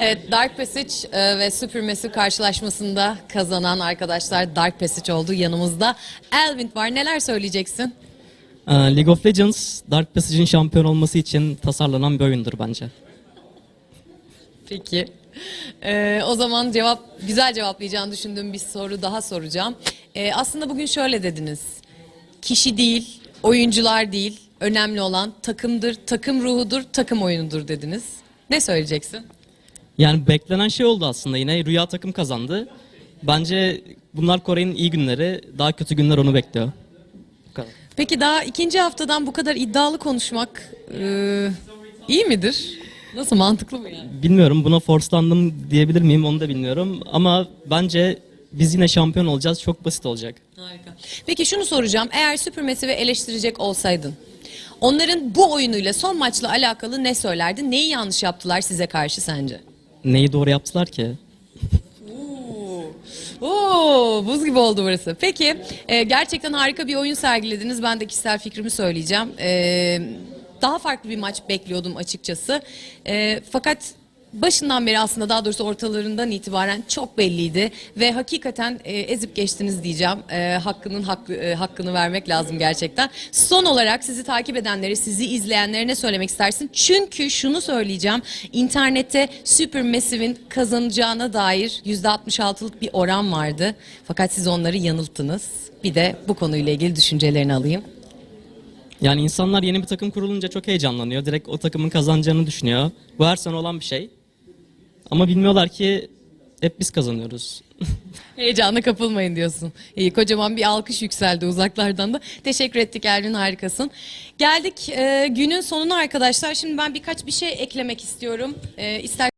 Evet Dark Passage e, ve Supermassive karşılaşmasında kazanan arkadaşlar Dark Passage oldu. Yanımızda Elvin var. Neler söyleyeceksin? Ee, League of Legends, Dark Passage'in şampiyon olması için tasarlanan bir oyundur bence. Peki. Ee, o zaman cevap güzel cevaplayacağını düşündüğüm bir soru daha soracağım. Ee, aslında bugün şöyle dediniz. Kişi değil, oyuncular değil. Önemli olan takımdır, takım ruhudur, takım oyunudur dediniz. Ne söyleyeceksin? Yani beklenen şey oldu aslında yine. Rüya takım kazandı. Bence bunlar Kore'nin iyi günleri, daha kötü günler onu bekliyor. Bu kadar. Peki daha ikinci haftadan bu kadar iddialı konuşmak e, iyi midir? Nasıl mantıklı mı yani? Bilmiyorum buna forslandım diyebilir miyim onu da bilmiyorum. Ama bence biz yine şampiyon olacağız. Çok basit olacak. Harika. Peki şunu soracağım. Eğer Supermassive'i eleştirecek olsaydın, onların bu oyunuyla son maçla alakalı ne söylerdin? Neyi yanlış yaptılar size karşı sence? Neyi doğru yaptılar ki? Oo, buz gibi oldu burası. Peki, e, gerçekten harika bir oyun sergilediniz. Ben de kişisel fikrimi söyleyeceğim. E, daha farklı bir maç bekliyordum açıkçası. E, fakat başından beri aslında daha doğrusu ortalarından itibaren çok belliydi ve hakikaten e, ezip geçtiniz diyeceğim. E, hakkının hakkı, e, hakkını vermek lazım gerçekten. Son olarak sizi takip edenlere, sizi izleyenlere ne söylemek istersin? Çünkü şunu söyleyeceğim. İnternette Supermassive'in kazanacağına dair %66'lık bir oran vardı. Fakat siz onları yanılttınız. Bir de bu konuyla ilgili düşüncelerini alayım. Yani insanlar yeni bir takım kurulunca çok heyecanlanıyor. Direkt o takımın kazanacağını düşünüyor. Bu her sene olan bir şey. Ama bilmiyorlar ki hep biz kazanıyoruz. Heyecana kapılmayın diyorsun. İyi kocaman bir alkış yükseldi uzaklardan da. Teşekkür ettik Elvin harikasın. Geldik e, günün sonuna arkadaşlar. Şimdi ben birkaç bir şey eklemek istiyorum. E, ister